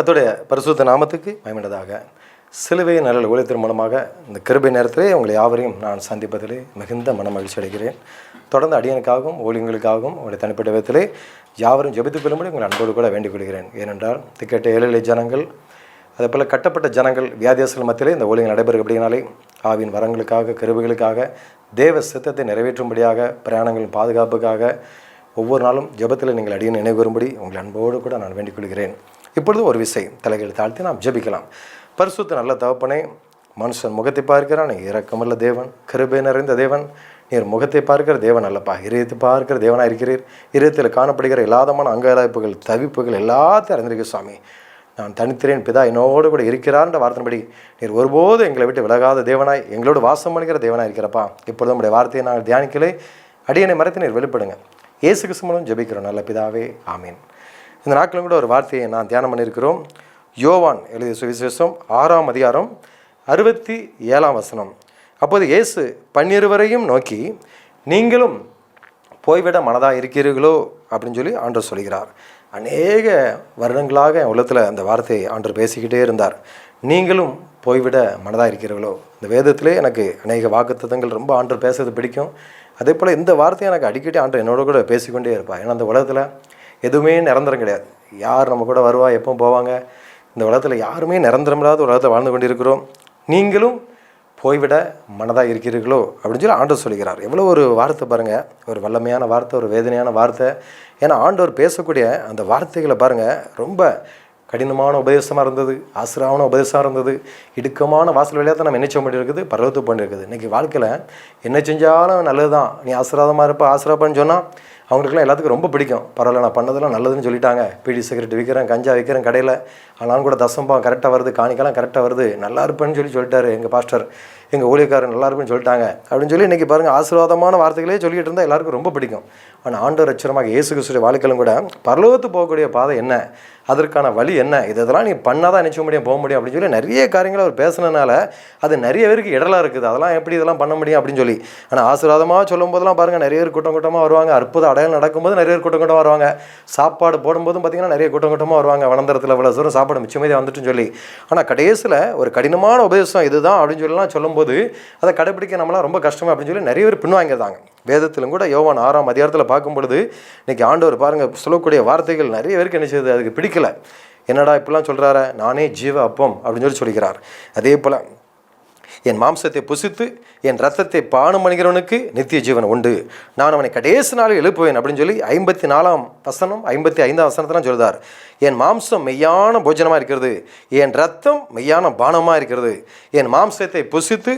கத்துடைய பரிசுத்த நாமத்துக்கு பயமிட்டதாக சிலுவை நல்ல ஊழியத்தின் மூலமாக இந்த கிருபை நேரத்திலே உங்களை யாவரையும் நான் சந்திப்பதிலே மிகுந்த மன மகிழ்ச்சி அடைகிறேன். தொடர்ந்து அடியனுக்காகவும் ஊழியங்களுக்காகவும் உங்களுடைய தனிப்பட்ட விதத்திலே யாவரும் ஜெபித்துக் கொள்ளும்படி உங்களை அன்போடு கூட வேண்டிக் கொள்கிறேன். ஏனென்றால் திக்கெட்ட ஏழை ஜனங்கள் அதே போல் கட்டப்பட்ட ஜனங்கள் வியாதியாசல் மத்தியிலே இந்த ஊழியங்கள் நடைபெறும் அப்படினாலே ஆவின் வரங்களுக்காக கருவிகளுக்காக தேவ சித்தத்தை நிறைவேற்றும்படியாக பிரயாணங்களின் பாதுகாப்புக்காக ஒவ்வொரு நாளும் ஜெபத்தில் நீங்கள் அடியன் நினைவு வரும்படி உங்கள் அன்போடு கூட நான் வேண்டிக் கொள்கிறேன். இப்பொழுது ஒரு விசை தலைகளை தாழ்த்தி நாம் ஜெபிக்கலாம். பரிசுத்த நல்ல தகப்பனே மனுஷன் முகத்தை பார்க்கிறான் நீர் இரக்கமல்ல தேவன் கிருபை நிறைந்த தேவன். நீர் முகத்தை பார்க்கிற தேவன் அல்லப்பா. இதயத்தை பார்க்கிற தேவனாக இருக்கிறீர். இதயத்தில் காணப்படுகிற எல்லாதமான அங்கலாய்ப்புகள் தவிப்புகள் எல்லாத்தையும் அறிந்திருக்கு சுவாமி. நான் தனித்திரேன் பிதா என்னோடு கூட இருக்கிறார்ன்ற வார்த்தைப்படி நீர் ஒருபோதும் எங்களை விட்டு விலகாத தேவனாய் எங்களோடு வாசம் பண்ணுகிற தேவனாக இருக்கிறப்பா. இப்பொழுது நம்முடைய வார்த்தையை நாங்கள் தியானிக்கலே. அடியனை மரத்தை நீர் வெளிப்படுங்க. இயேசு கிருஷ்ணனும் ஜபிக்கிறோம் ஜெபிக்கிறோம். நல்ல பிதாவே ஆமீன். இந்த நாட்களும் கூட ஒரு வார்த்தையை நான் தியானம் பண்ணியிருக்கிறோம். யோவான் எழுதிய சுவிசேஷம் ஆறாம் அதிகாரம் அறுபத்தி ஏழாம் வசனம். அப்போது இயேசு பன்னிருவரையும் நோக்கி நீங்களும் போய்விட மனதாக இருக்கிறீர்களோ? அப்படின்னு சொல்லி ஆண்டர் சொல்கிறார். அநேக வருடங்களாக என் உள்ளத்தில் அந்த வார்த்தையை ஆண்டர் பேசிக்கிட்டே இருந்தார். நீங்களும் போய்விட மனதாக இருக்கிறீர்களோ? இந்த வேதத்திலே எனக்கு அநேக வாக்குத்தங்கள் ரொம்ப ஆண்டர் பேசுறது பிடிக்கும். அதே போல் இந்த வார்த்தையை எனக்கு அடிக்கடி ஆண்டர் என்னோட கூட பேசிக்கொண்டே இருப்பார். ஏன்னா அந்த உலகத்தில் எதுவுமே நிரந்தரம் கிடையாது. யார் நம்ம கூட வருவா எப்போ போவாங்க? இந்த உலகத்தில் யாருமே நிரந்தரமில்லாத உலகத்தில் வாழ்ந்து கொண்டிருக்கிறோம். நீங்களும் போய்விட மனதாக இருக்கிறீர்களோ? அப்படின்னு சொல்லி ஆண்டவர் சொல்கிறார். எவ்வளோ ஒரு வார்த்தை பாருங்கள் ஒரு வல்லமையான வார்த்தை ஒரு வேதனையான வார்த்தை. ஏன்னா ஆண்டவர் பேசக்கூடிய அந்த வார்த்தைகளை பாருங்கள் ரொம்ப கடினமான உபதேசமாக இருந்தது ஆசிரான உபதேசமாக இருந்தது. இடுக்கமான வாசல் வழியாக தான் நம்ம என்ன செய்ய வேண்டியிருக்குது பரவத்து பண்ணியிருக்குது இன்றைக்கி வாழ்க்கையில் என்ன செஞ்சாலும் நல்லது தான் நீ ஆசிராதமாக இருப்ப ஆசிராப்பான்னு சொன்னால் அவங்களுக்குலாம் எல்லாத்துக்கும் ரொம்ப பிடிக்கும். பரவாயில்ல நான் பண்ணதெல்லாம் நல்லதுன்னு சொல்லிட்டாங்க. பீடி சிகரெட் விற்கிறேன் கஞ்சா விற்கிறேன் கடையில். ஆனாலும் கூட தசம்பம் கரெக்டாக வருது காணிக்கெல்லாம் கரெக்டாக வருது. நல்லா இருப்பேன்னு சொல்லி சொல்லிட்டாரு எங்கள் பாஸ்டர் எங்கள் ஊழியக்காரர் நல்லா இருப்பேன்னு சொல்லிட்டாங்க. அப்படின்னு சொல்லி இன்றைக்கி பாருங்கள் ஆசீர்வாதமான வார்த்தைகளே சொல்லிட்டு இருந்தால் எல்லாருக்கும் ரொம்ப பிடிக்கும். ஆனால் ஆண்டவர் அச்சரமாக இயேசு கிறிஸ்துடைய வாழ்க்கையிலும் கூட பரலோகத்து போகக்கூடிய பாதை என்ன? அதற்கான வழி என்ன? இதெல்லாம் நீ பண்ணால் தான் நினச்ச முடியும் போக முடியும் அப்படின்னு சொல்லி நிறைய காரியங்களை அவர் பேசுனதுனால அது நிறைய பேருக்கு இடலாக இருக்குது. அதெல்லாம் எப்படி இதெல்லாம் பண்ண முடியும் அப்படின்னு சொல்லி. ஆனால் ஆசீர்வாதமாக சொல்லும் போதெல்லாம் பாருங்கள் நிறைய பேர் கூட்டம் கூட்டமாக வருவாங்க. அற்புத அடையாளம் நடக்கும்போது நிறைய பேர் கூட்டம் கூட்டமாக வருவாங்க. சாப்பாடு போடும்போதும் பார்த்தீங்கன்னா நிறைய கூட்டம் கூட்டமாக வருவாங்க. வளர்ந்தரத்தில் இவ்வளோ தூரம் சாப்பாடு மிச்சமே வந்துட்டுன்னு சொல்லி. ஆனால் கடைசியில் ஒரு கடினமான உபதேசம் இதுதான் அப்படின்னு சொல்லலாம் சொல்லும்போது அதை கடைப்பிடிக்க நம்மளாம் ரொம்ப கஷ்டம் அப்படின்னு சொல்லி நிறைய பேர் பின்வாங்கிடுறாங்க வேதத்திலும் கூட யோவான் ஆறாம் அதிகாரத்தில் பார்க்கும் பொழுது ஆண்டவர் பாருங்கள் சொல்லக்கூடிய வார்த்தைகள் நிறைய பேருக்கு என்ன செய்யுது அதுக்கு பிடிக்கல. என்னடா இப்படிலாம் சொல்கிறார நானே ஜீவ அப்பம் அப்படின்னு சொல்லி சொல்கிறார். அதே போல் என் மாம்சத்தை புசித்து என் ரத்தத்தை பானம் பண்ணுகிறவனுக்கு நித்திய ஜீவன் உண்டு. நான் அவனை கடைசி நாளில் எழுப்புவேன் அப்படின்னு சொல்லி ஐம்பத்தி நாலாம் வசனம் ஐம்பத்தி ஐந்தாம் வசனத்தெல்லாம் சொல்கிறார் என் மாம்சம் மெய்யான போஜனமாக இருக்கிறது. என் ரத்தம் மெய்யான பானமாக இருக்கிறது. என் மாம்சத்தை புசித்து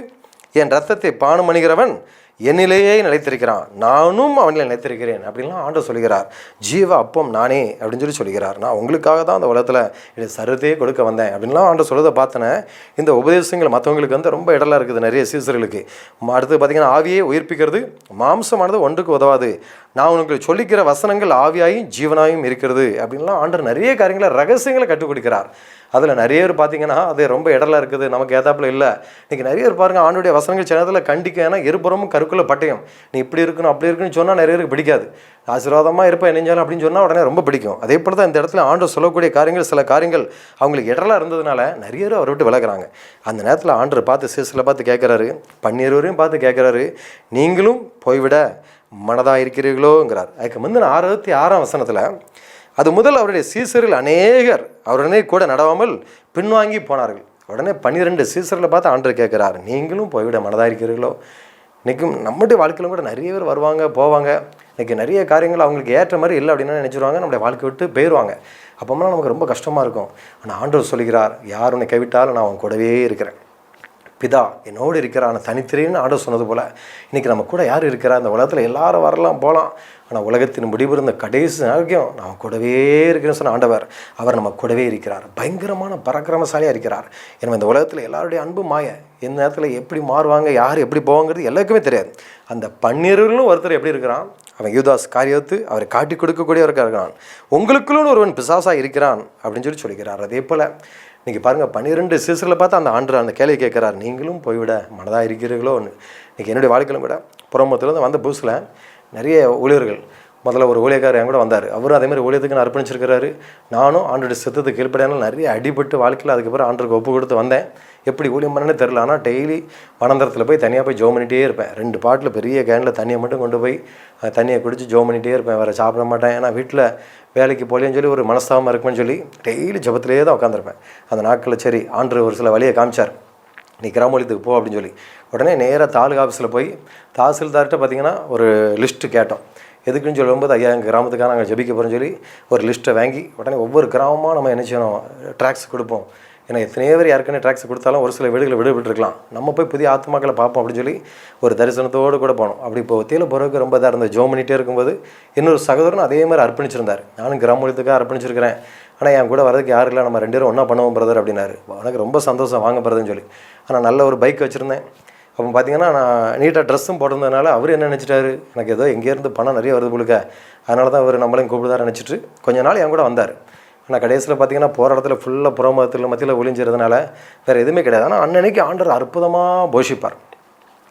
என் ரத்தத்தை பானம் பண்ணுகிறவன் என்னிலேயே நிலைத்திருக்கிறான். நானும் அவனில் நிலைத்திருக்கிறேன். அப்படின்லாம் ஆண்டு சொல்கிறார் ஜீவ அப்பம் நானே அப்படின்னு சொல்லி சொல்கிறார் நான் உங்களுக்காக தான் அந்த உலகத்தில் இது சருதே கொடுக்க வந்தேன். அப்படின்லாம் ஆண்டு சொல்கிறத பார்த்தனே இந்த உபதேசங்கள் மற்றவங்களுக்கு வந்து ரொம்ப இடலாம் இருக்குது. நிறைய சீசர்களுக்கு. அடுத்து பார்த்தீங்கன்னா ஆவியை உயிர்ப்பிக்கிறது மாம்சமானது ஒன்றுக்கு உதவாது. நான் உனக்கு சொல்லிக்கிற வசனங்கள் ஆவியாயும் ஜீவனாயும் இருக்கிறது. அப்படின்லாம் ஆண்டவர் நிறைய காரியங்களை ரகசியங்களை கற்றுக் கொடுக்கிறார். அதில் நிறைய பேர் பார்த்தீங்கன்னா அது ரொம்ப இடலாம் இருக்குது நமக்கு ஏதாப்பில் இல்லை. இன்றைக்கி நிறைய பேர் பாருங்கள் ஆண்டுடைய வசனங்கள் சில கண்டிக்க ஏன்னா இருபுறமும் கருக்குள்ள பட்டயம். நீ இப்படி இருக்கணும் அப்படி இருக்குன்னு சொன்னால் நிறைய பேருக்கு பிடிக்காது. ஆசீர்வாதமாக இருப்பேன் நெஞ்சாலும் அப்படின்னு சொன்னால் உடனே ரொம்ப பிடிக்கும். அதே போல் தான் இந்த இடத்துல ஆண்டு சொல்லக்கூடிய காரியங்கள் சில காரியங்கள் அவங்களுக்கு இடலாக இருந்ததுனால நிறைய பேர் அவரை விட்டு விளக்குறாங்க அந்த நேரத்தில் ஆண்டர் பார்த்து சீசில் பார்த்து கேட்குறாரு பன்னிருவரையும் பார்த்து கேட்குறாரு நீங்களும் போய்விட மனதாக இருக்கிறீர்களோங்கிறார் அதுக்கு முந்தின ஆறாயிரத்தி ஆறாம் வசனத்தில் அது முதல் அவருடைய சீசரில் அநேகர் அவருடனே கூட நடவாமல் பின்வாங்கி போனார்கள். உடனே பன்னிரெண்டு சீசரில் பார்த்து ஆண்டர் கேட்குறாரு நீங்களும் போய்விட மனதாக இருக்கிறீர்களோ இன்றைக்கும் நம்முடைய வாழ்க்கையிலும் கூட நிறைய பேர் வருவாங்க போவாங்க. இன்றைக்கி நிறைய காரியங்கள் அவங்களுக்கு ஏற்ற மாதிரி இல்லை அப்படின்னு நினச்சிருவாங்க நம்முடைய வாழ்க்கை விட்டு போயிடுவாங்க அப்போம்னா நமக்கு ரொம்ப கஷ்டமாக இருக்கும். ஆனால் ஆண்டவர் சொல்கிறார் யார் உன்னை கைவிட்டாலும் நான் அவன் கூடவே இருக்கிறேன். பிதா என்னோடு இருக்கிறான் தனித்திரைன்னு ஆட சொன்னது போல் இன்றைக்கி நம்ம கூட யார் இருக்கிறா? இந்த உலகத்தில் எல்லாரும் வரலாம் போகலாம் ஆனால் உலகத்தின் முடிவு இருந்த கடைசி நாளைக்கும் நம்ம கூடவே இருக்கிறேன்னு சொன்ன ஆண்டவர் அவர் நம்ம கூடவே இருக்கிறார். பயங்கரமான பராக்கிரமசாலியாக இருக்கிறார். எனவே இந்த உலகத்தில் எல்லாருடைய அன்பு மாய. எந்த நேரத்தில் எப்படி மாறுவாங்க யார் எப்படி போவாங்கிறது எல்லாருக்குமே தெரியாது. அந்த பன்னிரர்களும் ஒருத்தர் எப்படி இருக்கிறான்? அவன் யூதாஸ் காரியத்து அவரை காட்டி கொடுக்கக்கூடியவருக்காக இருக்கிறான். உங்களுக்குள்ளும் ஒருவன் பிசாசாக இருக்கிறான் அப்படின்னு சொல்லி சொல்லிக்கிறார் அதே போல் இன்றைக்கி பாருங்கள் பன்னிரெண்டு சீசனில் பார்த்து அந்த ஆண்டு அந்த கேள்வி கேட்குறார். நீங்களும் போய்விட மனதாக இருக்கிறீர்களோ? இன்றைக்கி என்னுடைய வாழ்க்கையிலும் கூட புறமத்துலேருந்து வந்த புதுசில் நிறைய ஊழியர்கள் முதல்ல ஒரு ஊழியக்காரர் என் கூட வந்தார். அவரும் அதேமாதிரி ஊழியத்துக்கு நான் அர்ப்பணிச்சிருக்கிறாரு. நானும் ஆண்டோட சித்தத்துக்கு கீழ்ப்படியாமல் நிறைய அடிபட்டு வாழ்க்கையில் அதுக்கப்புறம் ஆண்டருக்கு ஒப்பு கொடுத்து வந்தேன். எப்படி ஊழியம் பண்ணனே தெரில ஆனால் டெய்லி வனந்தரத்தில் போய் தனியாக போய் ஜோம் பண்ணிகிட்டே இருப்பேன். ரெண்டு பாட்டில் பெரிய கேனில் தண்ணியை மட்டும் கொண்டு போய் தண்ணியை குடிச்சு ஜோம் பண்ணிகிட்டே இருப்பேன். வேறு சாப்பிட மாட்டேன். ஏன்னா வீட்டில் வேலைக்கு போலேன்னு சொல்லி ஒரு மனஸ்தாபமாக இருக்குமென்னு சொல்லி டெய்லி ஜபத்திலே தான் உட்காந்துருப்பேன் அந்த நாட்களில் சரி ஆண்டு ஒரு சில வழியை காமிச்சார். நீ கிராமத்துக்கு போ அப்படின்னு சொல்லி. உடனே நேராக தாலுகா ஆஃபீஸில் போய் தாசில்தார்கிட்ட பார்த்தீங்கன்னா ஒரு லிஸ்ட்டு கேட்டோம். எதுக்குன்னு சொல்லும்போது ஐயா எங்கள் கிராமத்துக்காக நாங்கள் ஜெபிக்க போகிறோம்னு சொல்லி ஒரு லிஸ்ட்டை வாங்கி உடனே ஒவ்வொரு கிராமமாக நம்ம என்ன செய்யணும் ட்ராக்ஸ் கொடுப்போம். ஏன்னா எத்தனையோ பேர் யாருக்குன்னு ட்ராக்ஸ் கொடுத்தாலும் ஒரு சில வீடுகளை விடுபட்டுருக்கலாம். நம்ம போய் புதிய ஆத்மாக்களை பார்ப்போம் அப்படின்னு சொல்லி ஒரு தரிசனத்தோடு கூட போனோம். அப்படி இப்போ ஒத்தியில் போகிறதுக்கு ரொம்ப இதாக இருந்தது. ஜோம் பண்ணிகிட்டே இருக்கும்போது இன்னொரு சகோதரன் அதே மாதிரி அர்ப்பணிச்சிருந்தார். நானும் கிராமத்துக்காக அர்ப்பணிச்சிருக்கிறேன். ஆனால் என் கூட வரதுக்கு யாரும் இல்லை. நம்ம ரெண்டு பேரும் ஒன்றா பண்ணுவோம் பிரதர் அப்படின்னாரு. எனக்கு ரொம்ப சந்தோஷம். வாங்க பிரதர்னு சொல்லி. ஆனால் நல்ல ஒரு பைக் வச்சுருந்தேன். அப்போ பார்த்தீங்கன்னா நான் நீட்டாக ட்ரெஸ்ஸும் போட்டிருந்ததுனால அவர் என்ன நினச்சிட்டாரு? எனக்கு ஏதோ எங்கேருந்து பணம் நிறைய வருது போலுக்க. அதனால தான் அவர் நம்மளையும் கூப்பிடுதாரு நினச்சிட்டு கொஞ்ச நாள் என் கூட வந்தார். ஆனால் கடைசியில் பார்த்தீங்கன்னா போகிற இடத்துல ஃபுல்லாக புறமதத்தில் மத்தியில் ஒளிஞ்சிறதுனால வேறு எதுவுமே கிடையாது. ஆனால் அன்னன்னைக்கு ஆண்டர் அற்புதமாக போஷிப்பார்.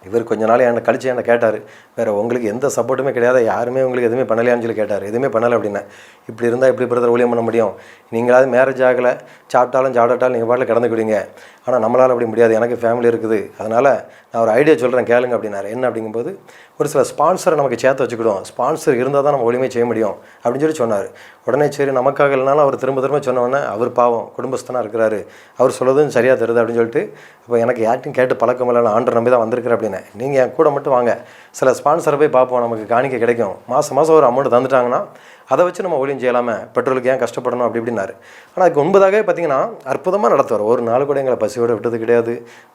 இவர் கொஞ்ச நாள் என்னை கழிச்சு என்னை கேட்டார். வேறு உங்களுக்கு எந்த சப்போர்ட்டுமே கிடையாது. யாருமே உங்களுக்கு எதுவுமே பண்ணலையான்னு சொல்லி கேட்டார். எதுவுமே பண்ணலை அப்படின்னா இப்படி இருந்தால் இப்படி பிரதர் ஊழியம் பண்ண முடியும்? நீங்களாவது மேரேஜ் ஆகலை. சாப்பிட்டாலும் சாப்பிட்டாலும் நீங்கள் பாட்டில் கிடந்துக்கிடுங்க ஆனால் நம்மளால் அப்படி முடியாது. எனக்கு ஃபேமிலி இருக்குது. அதனால் நான் ஒரு ஐடியா சொல்கிறேன் கேளுங்க அப்படின்னாரு. என்ன அப்படிங்கும்போது ஒரு சில ஸ்பான்சரை நமக்கு சேர்த்து வச்சுக்கிடுவோம். ஸ்பான்சர் இருந்தால் தான் நம்ம ஒளிமை செய்ய முடியும். அப்படின்னு சொல்லி சொன்னார். உடனே சரி நமக்காக இல்லைனாலும் அவர் திரும்ப திரும்ப சொன்ன அவர் பாவம். குடும்பஸ்தனாக இருக்கிறாரு. அவர் சொல்கிறதும் சரியாக தருது அப்படின்னு சொல்லிட்டு இப்போ எனக்கு யார்ட்டும் கேட்டு பழக்கம் இல்லை நான் ஆண்டர் நம்பி தான் வந்திருக்கிறேன் அப்படின்னு நீங்கள் என் கூட மட்டும் வாங்க. சில ஸ்பான்சரை போய் பார்ப்போம் நமக்கு காணிக்க கிடைக்கும். மாதம் மாதம் ஒரு அமௌண்ட் தந்துட்டாங்கன்னா அதை வச்சு நம்ம ஒளியும் செய்யலாமே. பெட்ரோலுக்கு ஏன் கஷ்டப்படணும்? அப்படி இப்படின்னாரு. ஆனால் அதுக்கு ஒன்பதாகவே பார்த்தீங்கன்னா அற்புதமாக நடத்துவார். ஒரு நாள் கூட எங்களை பசியோட விட்டது கிடையாது.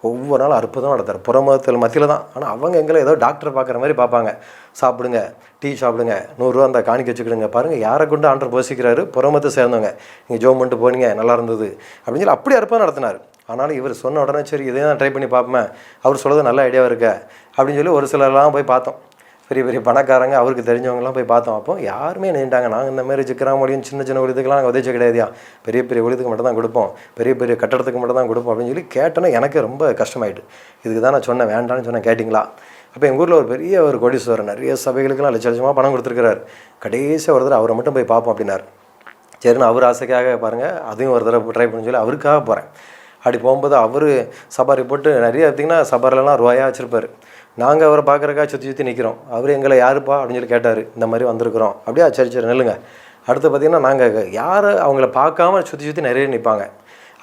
ஒவ்வொரு நாளும் அற்புதமாக நடத்துவார். புறமத்தில் மத்தியில் தான். ஆனால் அவங்க எங்களை ஏதோ டாக்டர் பார்க்குற மாதிரி பார்ப்பாங்க. சாப்பிடுங்க டீ சாப்பிடுங்க நூறுரூவா அந்த காணிக்க வச்சுக்கிடுங்க. பாருங்கள் யாரை கொண்டு ஆண்டர் போசிக்கிறாரு? புறமத்தை சேர்ந்தவங்க. நீங்கள் ஜோம் பண்ணிட்டு போனீங்க நல்லா இருந்தது. அப்படின்னு சொல்லி அப்படி அற்புதம் நடத்தினார். ஆனாலும் இவர் சொன்ன உடனே சரி இதே தான் ட்ரை பண்ணி பார்ப்பேன் அவர் சொல்கிறது நல்ல ஐடியாவாக இருக்க. அப்படின்னு சொல்லி ஒரு சிலர்லாம் போய் பார்த்தோம். பெரிய பெரிய பணக்காரங்க அவருக்கு தெரிஞ்சவங்கலாம் போய் பார்த்தோம். அப்போ யாருமே நின்ட்டாங்க நாங்கள் இந்த மாதிரி சிக்கராமொழியும் சின்ன சின்ன ஒளிதுக்கெல்லாம் நாங்கள் உதவி கிடையாதியா பெரிய பெரிய ஒளிதுக்கு மட்டும் தான் கொடுப்போம். பெரிய பெரிய கட்டடத்துக்கு மட்டும் தான் கொடுப்போம் அப்படின்னு சொல்லி கேட்டோன்னா எனக்கு ரொம்ப கஷ்டமாயிட்டு. இதுக்கு தான் நான் சொன்னேன். வேண்டான்னு சொன்னேன். கேட்டிங்களா? அப்போ எங்கள் ஊரில் ஒரு பெரிய ஒரு கோடீஸ்வரர் நிறைய சபைகளுக்கெல்லாம் லட்ச லட்சமாக பணம் கொடுத்துருக்கிறார். கடைசியாக ஒரு தடவை அவரை மட்டும் போய் பார்ப்போம் அப்படின்னார். சரின்னு அவர் ஆசைக்காக பாருங்கள் அதையும் ஒரு தடவை ட்ரை பண்ணி சொல்லி அவருக்காக போகிறேன் அப்படி போகும்போது அவர் சபாரி போட்டு நிறைய பார்த்திங்கன்னா சபாரிலலாம் ரூபாயாக வச்சுருப்பார். நாங்கள் அவரை பார்க்குறக்கா சுற்றி சுற்றி நிற்கிறோம் அவர் எங்களை யாருப்பா அப்படின்னு சொல்லி கேட்டார். இந்த மாதிரி வந்திருக்கிறோம். அப்படியே சரி சரி நில்லுங்க. அடுத்து பார்த்திங்கன்னா நாங்கள் யார் அவங்கள பார்க்காம சுற்றி சுற்றி நிறைய நிற்பாங்க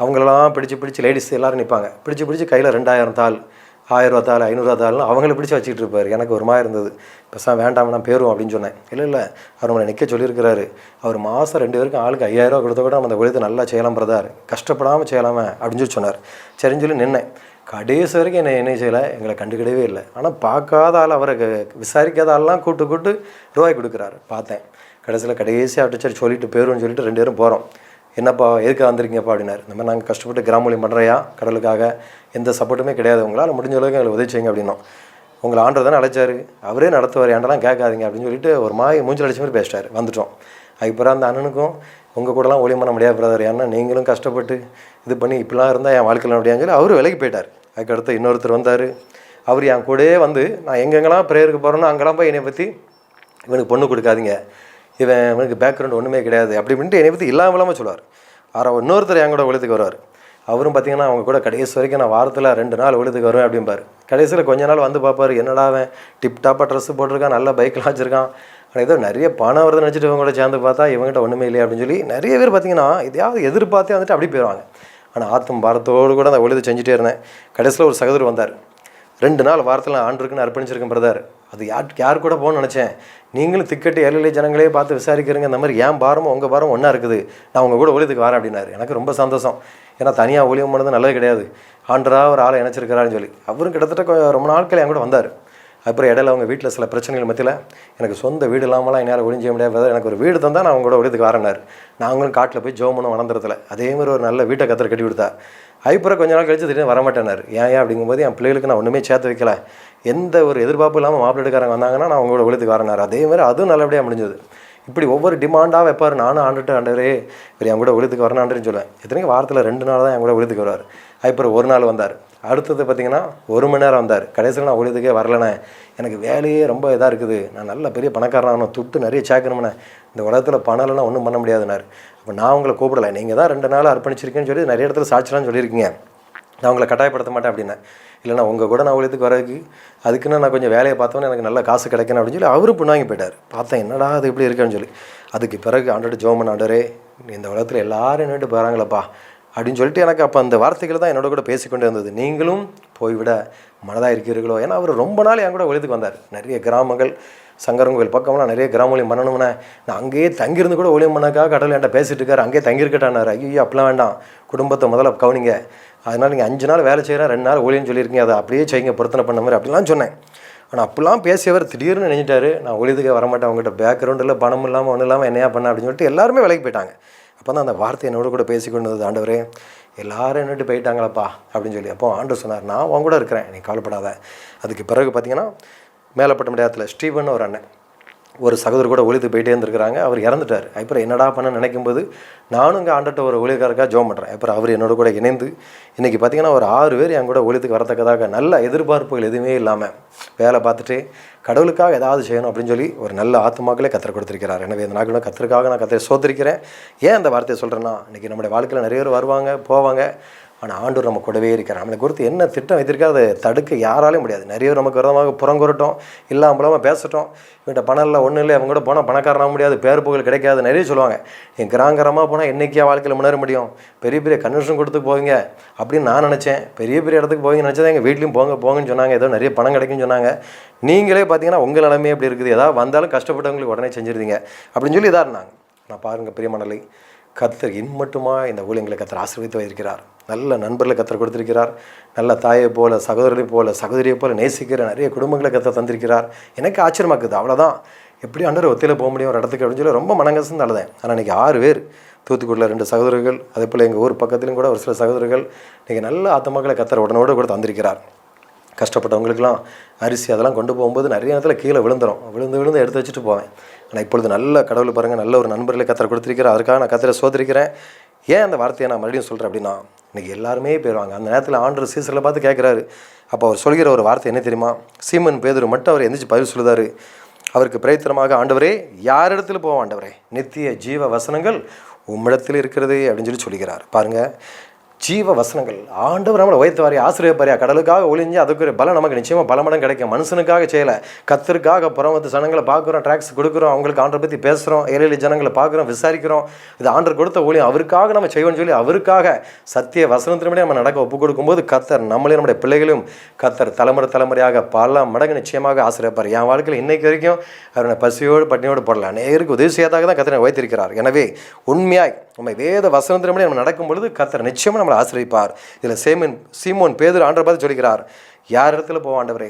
அவங்களெல்லாம் பிடிச்சி பிடிச்சி லேடிஸ் எல்லோரும் நிற்பாங்க பிடிச்சி பிடிச்சி கையில் ரெண்டாயிரம் தாள். ஆயிரரூவா தாள் ஐநூறுரூவா தாள்னு அவங்கள பிடிச்சி வச்சுக்கிட்டு இருப்பார். எனக்கு ஒரு மாதிரி இருந்தது. பெருசாக வேண்டாம் நான் பேரும் அப்படின்னு சொன்னேன். இல்லை இல்லை அவர் நம்மளை நிற்க சொல்லியிருக்கிறாரு. அவர் மாதம் ரெண்டு பேருக்கும் ஆளுக்கு ஐயாயிரரூவா கொடுத்த கூட நம்ம அந்த ஒழித்து நல்லா செய்யலாம் பிரதார். கஷ்டப்படாமல் செய்யலாமே அப்படின்னு சொல்லி சொன்னார். சரின்னு சொல்லி நின்னேன். கடைசி வரைக்கும் என்னை என்ன செய்யலை எங்களை கண்டுக்கிடவே இல்லை. ஆனால் பார்க்காத ஆள் அவரை விசாரிக்காத ஆள்லாம் கூட்டு கூட்டு ரூபாய் கொடுக்குறாரு. பார்த்தேன். கடைசியில் கடைசியாக அவர்கிட்ட சரி சொல்லிட்டு போயிரும்னு சொல்லிட்டு ரெண்டு பேரும் போகிறோம் என்னப்பா எதுக்காக வந்திருக்கீங்கப்பா அப்படின்னாரு. இந்த மாதிரி நாங்கள் கஷ்டப்பட்டு கிராமொழியம் பண்ணுறையா கடலுக்காக எந்த சப்போர்ட்டுமே கிடையாது. உங்களால் முடிஞ்ச அளவுக்கு எங்களுக்கு உதவி செய்யுங்க அப்படின்னோம். உங்களை ஆண்டர் தானே அழைச்சார். அவரே நடத்துவார். ஏன்டெல்லாம் கேட்காதீங்க அப்படின்னு சொல்லிட்டு ஒரு மாதிரி மூஞ்சில் அடிச்ச மாதிரி பேசிட்டார். வந்துட்டோம். அதுக்கப்புறம் அந்த அண்ணனுக்கும் உங்கள் கூடலாம் ஒளியம் பண்ண முடியாது பிரதர் ஏன்னா நீங்களும் கஷ்டப்பட்டு இது பண்ணி இப்படிலாம் இருந்தால் என் வாழ்க்கையில் முடியாதுன்னு சொல்லி அவர் விலைக்கு போயிட்டார். அதுக்கடுத்து இன்னொருத்தர் வந்தார். அவர் என் கூடயே வந்து நான் எங்கெங்கெல்லாம் ப்ரேயருக்கு போகிறேனோ அங்கெல்லாம் போய் என்னை பற்றி இவனுக்கு பொண்ணு கொடுக்காதீங்க. இவன் இவனுக்கு பேக்ரவுண்ட் ஒன்றுமே கிடையாது. அப்படி இப்படின்ட்டு என்னை பற்றி இல்லாமல் இல்லாமல் சொல்லுவார் அவர் இன்னொருத்தர் என் கூட ஒழுத்துக்கு வருவார். அவரும் பார்த்தீங்கன்னா அவங்க கூட கடைசி வரைக்கும் நான் வாரத்தில் ரெண்டு நாள் ஒழுத்துக்கு வருவேன் அப்படிம்பார். கடைசியில் கொஞ்ச நாள் வந்து பார்ப்பார் என்னடா அவன்? டிப் டாப்பாக ட்ரெஸ்ஸு போட்டிருக்கான் நல்ல பைக்கெலாம் வச்சுருக்கான். ஆனால் ஏதோ நிறைய பணம் வருதுன்னு நினச்சிட்டு இவங்க கூட சேர்ந்து பார்த்தா இவங்ககிட்ட ஒன்றுமே இல்லையா அப்படின்னு சொல்லி நிறைய பேர் பார்த்திங்கன்னா எதையாவது எதிர்பார்த்தே வந்துட்டு அப்படி போயிடுவாங்க ஆனால் ஆத்தம் பாரத்தோடு கூட அந்த ஒழுது செஞ்சுட்டே இருந்தேன். கடைசியில் ஒரு சகோதரர் வந்தார். ரெண்டு நாள் வாரத்தில் ஆண்டு இருக்குன்னு அர்ப்பணிச்சிருக்கேன் பிரதார் அது யார் யார் கூட போகணும்னு நினச்சேன். நீங்களும் திக்கெட்டு ஏழை ஜனங்களே பார்த்து விசாரிக்கிறீங்க. இந்த மாதிரி ஏன் பாரமும் உங்கள் பாரம் ஒன்றா இருக்குது. நான் உங்கள் கூட ஒளியத்துக்கு வரேன் அப்படின்னாரு. எனக்கு ரொம்ப சந்தோஷம். ஏன்னா தனியாக ஒளியம் பண்ணது நல்லது கிடையாது. ஆண்டராக ஒரு ஆளை இணைச்சிருக்கிறாருன்னு சொல்லி. அவரும் கிட்டத்தட்ட ரொம்ப நாட்கள் என் கூட வந்தார். அப்புறம் இடையில அவங்க வீட்டில் சில பிரச்சனைகள் மத்தியில் எனக்கு சொந்த வீடு இல்லாமலாம் என்னால் ஒளிஞ்ச முடியாது எனக்கு ஒரு வீடு தந்தால் நான் அவங்க கூட ஒளியத்துக்கு வரேன்னாரு. நாங்களும் காட்டில் போய் ஜோமனும் வளர்ந்துறதுல. அதே மாதிரி ஒரு நல்ல வீட்டை கத்திர கட்டி கொடுத்தா. அதுக்கப்புறம் கொஞ்ச நாள் கழிச்சு திடீர்னு வரமாட்டேனார் ஏன் ஏன் அப்படிங்கும்போது என் பிள்ளைகளுக்கு நான் ஒன்றுமே சேர்த்து வைக்கல. எந்த ஒரு எதிர்பார்ப்பு இல்லாமல் மாப்பிள்ளை எடுக்காரங்க வந்தாங்கன்னா நான் அவங்களோட விழுத்துக்கு வரேனார் அதே மாதிரி அதுவும் நல்லபடியாக முடிஞ்சது. இப்படி ஒவ்வொரு டிமாண்டாக வைப்பார். நானும் ஆண்டுட்டு ஆண்டவரே இவர் என் கூட விழுத்துக்கு வரணும் ஆண்டுன்னு சொல்லுவேன். இத்தனைக்கும் வாரத்தில் ரெண்டு நாள் தான் என் கூட விழுத்துக்கு வருவார். அப்புறம் ஒரு நாள் வந்தார். அடுத்தது பார்த்தீங்கன்னா ஒரு மணி நேரம் வந்தார். கடைசியில் நான் ஒழுதுக்கே வரலண்ணே. எனக்கு வேலையே ரொம்ப இதாக இருக்குது. நான் நல்ல பெரிய பணக்காரனாகணும். துட்டு நிறைய சேர்க்கணும்ண்ணே. இந்த உலகத்தில் பணம் ஒன்றும் பண்ண முடியாதுனார் அப்போ நான் உங்களை கூப்பிடலை. நீங்கள் தான் ரெண்டு நாள் அர்ப்பணிச்சிருக்கேன்னு சொல்லி நிறைய இடத்துல சாட்சிலாம் சொல்லியிருக்கீங்க. நான் உங்களை கட்டாயப்படுத்த மாட்டேன் அப்படின்னேன். இல்லைனா உங்கள் கூட நான் உலகத்துக்கு வரதுக்கு அதுக்குன்னு நான் கொஞ்சம் வேலையை பார்த்தோன்னே எனக்கு நல்ல காசு கிடைக்கணும் அப்படின்னு சொல்லி அவரும் பின்னாங்கி போயிட்டார். பார்த்தேன் என்னடா அது இப்படி இருக்கேன்னு சொல்லி. அதுக்கு பிறகு ஆண்டோட ஜோமன் ஆண்டரே இந்த உலகத்தில் எல்லோரும் நின்றுட்டு போகிறாங்களப்பா அப்படின்னு சொல்லிட்டு எனக்கு அப்போ அந்த வார்த்தைகள் தான் என்னோட கூட பேசிக்கொண்டே இருந்தது. நீங்களும் போய்விட மனதாக இருக்கிறீர்களோ? ஏன்னா அவர் ரொம்ப நாள் என் கூட உலகத்துக்கு வந்தார். நிறைய கிராமங்கள் சங்கரங்கோவில் பக்கம்லாம் நிறைய கிராம ஒளியம் பண்ணணும்னே நான் அங்கேயே தங்கியிருந்து கூட ஒளியம் பண்ணக்கா கடவுள் என்கிட்ட பேசிட்டு இருக்காரு. அங்கேயே தங்கியிருக்கட்டானார் ஐயோ அப்படிலாம் வேண்டாம். குடும்பத்தை முதல்ல கவனிங்க. அதனால் நீங்கள் அஞ்சு நாள் வேலை செய்கிறேன் ரெண்டு நாள் ஊழியம் சொல்லியிருக்கீங்க அதை அப்படியே செய்யுங்க பொருத்தனை பண்ண மாதிரி அப்படிலாம் சொன்னேன். ஆனால் அப்படிலாம் பேசியவர் திடீர்னு நினைச்சிட்டாரு நான் ஒளிதுக்கே வரமாட்டேன் அவங்ககிட்ட பேக்ரவுண்ட் இல்லை பணம் இல்லாமல் ஒன்றும் இல்லாமல் என்னையா பண்ண அப்படின்னு சொல்லிட்டு எல்லாருமே விலைக்கு போயிட்டாங்க. அப்போ தான் அந்த வார்த்தை என்னோட கூட பேசிக்கொண்டு வந்தது ஆண்டவரே எல்லாரும் என்னட்டு போயிட்டாங்களப்பா அப்படின்னு சொல்லி. அப்போ ஆண்டு சொன்னார் நான் அவங்க கூட இருக்கிறேன் நீ கவலைப்படாத. அதுக்கு பிறகு பார்த்தீங்கன்னா மேலப்பட்ட முடியாதத்தில் ஸ்டீவன் ஒரு அண்ணன். ஒரு சகோதரர் கூட ஒழித்து போயிட்டே இருந்திருக்கிறாங்க. அவர் இறந்துட்டார். அப்புறம் என்னடா பண்ண நினைக்கும் போது நானும் இங்கே ஆண்டுட்ட ஒரு ஒளிக்காரக்காக ஜோம் பண்ணுறேன் அப்புறம் அவர் என்னோட கூட இணைந்து இன்றைக்கி பார்த்தீங்கன்னா ஒரு ஆறு பேர் என் கூட ஒழித்துக்கு வரத்தக்கதாக நல்ல எதிர்பார்ப்புகள் எதுவுமே இல்லாமல் வேலை பார்த்துட்டு கடவுளுக்காக ஏதாவது செய்யணும் அப்படின்னு சொல்லி ஒரு நல்ல ஆத்மாக்களே கற்றுக் கொடுத்துருக்கிறார். எனவே இந்த நாட்களும் கத்தருக்காக நான் கத்திரை சோத்திருக்கிறேன். ஏன் அந்த வார்த்தையை சொல்கிறேன்னா இன்றைக்கி நம்முடைய வாழ்க்கையில் நிறைய பேர் வருவாங்க போவாங்க. ஆனால் ஆண்டூர் நம்ம கூடவே இருக்கிறார். நம்மளை குறித்து என்ன திட்டம் வைத்திருக்கா அதை தடுக்க யாராலையும் முடியாது. நிறைய பேர் நமக்கு விரதமாக புறங்குறட்டும் இல்லாமல் பேசட்டும். இவன்கிட்ட பணம் இல்லை ஒன்றும் இல்லை அவங்க கூட போனால் பணக்காரனாக முடியாது பேர் புகழ் கிடைக்காது நிறைய சொல்லுவாங்க. என் கிராங்கரமாக போனால் என்றைக்கியா வாழ்க்கையில் முன்னேற முடியும்? பெரிய பெரிய கன்வென்ஷன் கொடுத்து போவீங்க அப்படின்னு நான் நினச்சேன். பெரிய பெரிய இடத்துக்கு போவீங்க நினச்சதா எங்கள் வீட்லேயும் போங்க போங்கன்னு சொன்னாங்க. ஏதோ நிறைய பணம் கிடைக்கும்னு சொன்னாங்க. நீங்களே பார்த்தீங்கன்னா உங்கள் நிலைமை எப்படி இருக்குது? ஏதாவது வந்தாலும் கஷ்டப்பட்டவங்களுக்கு உடனே செஞ்சுருந்தீங்க அப்படின்னு சொல்லி இதாக இருந்தாங்க நான் பாருங்கள் பெரிய மணலை கத்தர் இன்மட்டுமா இந்த ஊழியங்களை கத்தர் ஆசீர்வதித்து வைத்திருக்கிறார். நல்ல நண்பர்களை கத்தர் கொடுத்திருக்கிறார். நல்ல தாயை போல சகோதரியை போல சகோதரியை போல நேசிக்கிற நிறைய குடும்பங்களை கத்த தந்திருக்கிறார். எனக்கு ஆச்சரியமாக்குது. அவ்வளோதான் எப்படி அண்டர் ஒத்தையில் போக முடியும்? ஒரு இடத்துக்கு அப்படின்னு சொல்லி ரொம்ப மனங்கசந்து அழுதேன். ஆனால் இன்றைக்கி ஆறு பேர் தூத்துக்குடியில் ரெண்டு சகோதரர்கள் அதே போல் எங்கள் ஊர் பக்கத்துலையும் கூட ஒரு சில சகோதரர்கள் இன்றைக்கி நல்ல ஆத்மாக்களை கத்தர் உடனோடு கூட தந்திருக்கிறார். கஷ்டப்பட்டவங்களுக்கெல்லாம் அரிசி அதெல்லாம் கொண்டு போகும்போது நிறைய நேரத்தில் கீழே விழுந்துடும் விழுந்து விழுந்து எடுத்து வச்சுட்டு போவேன். ஆனால் இப்பொழுது நல்ல கடவுள் பாருங்கள் நல்ல ஒரு நண்பர்களை கத்தரை கொடுத்துருக்கிறேன் அதுக்காக நான் கத்தரை சோதரிக்கிறேன் ஏன் அந்த வார்த்தையை நான் மறுபடியும் சொல்கிறேன் அப்படின்னா இன்றைக்கி எல்லாருமே போயிடுவாங்க அந்த நேரத்தில் ஆண்டர் சீசரில் பார்த்து கேட்குறாரு அப்போ அவர் சொல்கிற ஒரு வார்த்தை என்ன தெரியுமா? சீமன் பேதர் மட்டும் அவர் எந்திரிச்சு பதில் சொல்லுதாரு. அவருக்கு பிரயத்தனமாக ஆண்டவரே யார் இடத்துல போவோம் ஆண்டவரே? நித்திய ஜீவ வசனங்கள் உம்மிடத்தில் இருக்கிறது அப்படின்னு சொல்லி சொல்லிக்கிறார் பாருங்கள் ஜீவ வசனங்கள் ஆண்டவர் நம்மளை உயர்த்து வாரி ஆசிரியப்பாரியா கடலுக்காக ஒளிஞ்சு அதுக்கு ஒரு பலம் நமக்கு நிச்சயமாக பல மடம் கிடைக்கும். மனுஷனுக்காக செய்யலை. கத்தருக்காக புறமத்து ஜனங்களை பார்க்குறோம் ட்ராக்ஸ் கொடுக்குறோம் அவங்களுக்கு ஆண்டரை பற்றி பேசுகிறோம் ஏழை ஜனங்களை பார்க்குறோம் விசாரிக்கிறோம். இது ஆண்டர் கொடுத்த ஊழியம். அவருக்காக நம்ம செய்வோம்னு சொல்லி அவருக்காக சத்திய வசனத்தினுடைய நம்ம நடக்க ஒப்பு கொடுக்கும்போது கத்தர் நம்மளே நம்முடைய பிள்ளைகளும் கத்தர் தலைமுறை தலைமுறையாக பல மடங்கு நிச்சயமாக ஆசிரியப்பார் என் வாழ்க்கையில் இன்னைக்கு வரைக்கும் அவரை பசியோடு பட்டினியோடு போடலாம் நேருக்கு உதவி செய்யாதாக தான் கத்தனை வைத்திருக்கிறார் எனவே உண்மையாக நம்ம வேத வசனத்தின்படி நம்ம நடக்கும் பொழுது கத்தர் நிச்சயமாக நம்மளை ஆசிரியப்பார். இதில் சேமன் சீமோன் பேதர் ஆண்டரை பார்த்து சொல்லிக்கிறார் யார் இடத்துல போவாண்டவரே ஆண்டவரே?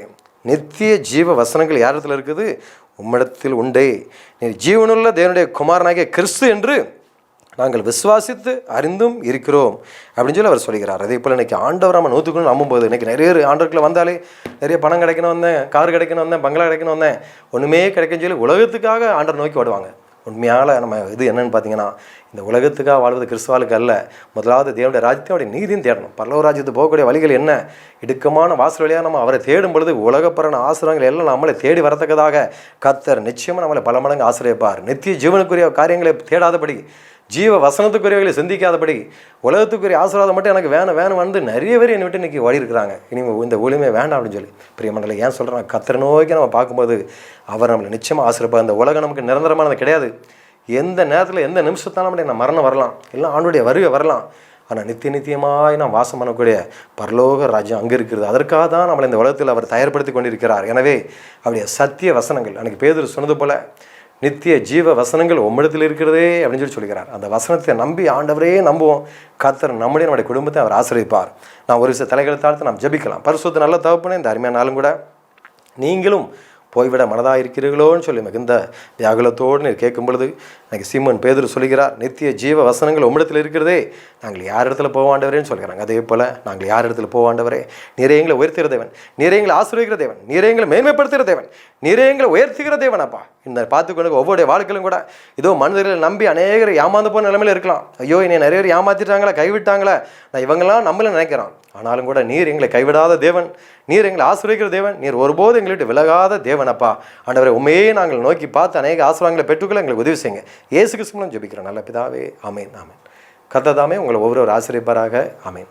நித்திய ஜீவ வசனங்கள் யார் இடத்துல இருக்குது? உம்மிடத்தில் உண்டே. நீ ஜீவனுள்ள தேவனுடைய குமாரனாகிய கிறிஸ்து என்று நாங்கள் விசுவாசித்து அறிந்தும் இருக்கிறோம். அப்படின்னு சொல்லி அவர் சொல்கிறார். அதே போல் இன்றைக்கி ஆண்டவர் நம்ம நூற்றுக்குன்னு நம்பும்போது இன்றைக்கி நிறைய ஆண்டவர்களை வந்தாலே நிறைய பணம் கிடைக்கணும் வந்தேன் கார் கிடைக்கணும் வந்தேன் பங்களா கிடைக்கணும் வந்தேன் ஒன்றுமே கிடைக்குன்னு சொல்லி உலகத்துக்காக ஆண்டவர் நோக்கி வருவாங்க உண்மையால் நம்ம இது என்னென்னு பார்த்தீங்கன்னா இந்த உலகத்துக்காக வாழ்வது கிறிஸ்துவாளுக்கு அல்ல. முதலாவது தேவனுடைய ராஜ்யத்தோடைய நீதியும் தேடணும். பல்லவ ராஜ்யத்துக்கு போகக்கூடிய வழிகள் என்ன? இடுக்கமான வாசல் வழியாக நம்ம அவரை தேடும் பொழுது உலகப்பரண ஆசிரியங்கள் எல்லாம் நம்மளை தேடி வரத்தக்கதாக கத்தர் நிச்சயமாக நம்மளை பல மடங்கு ஆசிரியப்பார். நித்திய ஜீவனுக்குரிய காரியங்களை தேடாதபடி ஜீவ வசனத்துக்குரியவர்களை சிந்திக்காதபடி உலகத்துக்குரிய ஆசீர்வாதம் மட்டும் எனக்கு வேணும் வேணும் வந்து நிறைய பேர் என்னை விட்டு இன்றைக்கி ஓடி இருக்கிறாங்க இனி இந்த ஒளிமே வேண்டாம் அப்படின்னு சொல்லி. பிரியமண்டலம் ஏன் சொல்கிறேன் கத்திர நோக்கி நம்ம பார்க்கும்போது அவர் நம்மளை நிச்சயமாக ஆசிரியப்பார் இந்த உலகம் நமக்கு நிரந்தரமானது கிடையாது. எந்த நேரத்தில் எந்த நிமிஷத்தாலும் நம்முடைய நான் மரணம் வரலாம். இல்லை ஆண்டுடைய வருகை வரலாம். ஆனால் நித்திய நித்தியமாய் நாம் வாசம் பண்ணக்கூடிய பரலோக ராஜ்யம் அங்கே இருக்கிறது. அதற்காக தான் நம்மளை இந்த உலகத்தில் அவர் தயார்படுத்தி கொண்டிருக்கிறார். எனவே அவருடைய சத்திய வசனங்கள் அன்றைக்கி பேதர் சொன்னது போல் நித்திய ஜீவ வசனங்கள் உம்மிடத்தில் இருக்கிறதே அப்படின்னு சொல்லி சொல்லிக்கிறார் அந்த வசனத்தை நம்பி ஆண்டவரே நம்புவோம். கத்தர் நம்முடைய நம்முடைய குடும்பத்தை அவர் ஆசிரியப்பார் நான் ஒரு சில தலைகளை தாழ்த்து நாம் ஜபிக்கலாம். பரிசுத்த நல்ல தகப்பனே இந்த அருமையான நாளும் கூட நீங்களும் போய்விட மனதாக இருக்கிறீர்களோன்னு சொல்லி மிகுந்த வியாகுலத்தோடு நீர் கேட்கும் பொழுது எனக்கு சீமன் பேதர் சொல்கிறார் நித்திய ஜீவ வசனங்கள் உம்மிடத்தில் இருக்கிறதே நாங்கள் யார் இடத்துல போவாண்டவரேன்னு சொல்கிறாங்க. அதே போல் நாங்கள் யார் இடத்துல போவாண்டவரே நிறையங்களை உயர்த்துகிற தேவன். நிறையங்களை ஆசிரியக்கிற தேவன். நிறையங்களை மேன்மைப்படுத்துகிற தேவன். நிறையங்களை உயர்த்துகிற தேவன் அப்பா. இந்த பார்த்துக்கொண்டு ஒவ்வொரு வாழ்க்கையிலும் கூட ஏதோ மனிதர்களை நம்பி அநேகர் ஏமாந்து போன நிலைமையில இருக்கலாம். ஐயோ என்னை நிறைய பேர் ஏமாத்திட்டாங்களே கைவிட்டாங்களே? நான் இவங்கெல்லாம் நம்மள நினைக்கிறான். ஆனாலும் கூட நீர் எங்களை கைவிடாத தேவன் நீர் எங்களை ஆசிரியக்கிற தேவன் நீர் ஒருபோது எங்களை விட்டு விலகாத தேவன் அப்பா ஆண்டவரை உண்மையே நாங்கள் நோக்கி பார்த்து அநேக ஆசிரியங்களை பெற்றுக்கொள்ள எங்களுக்கு உதவி செய்யுங்க. ஏசு கிறிஸ்துவனும் ஜெபிக்கிறோம். நல்ல பிதாவே ஆமேன் ஆமேன். கத்ததாமே உங்களை ஒவ்வொரு ஆசிரியப்பாராக ஆமேன்.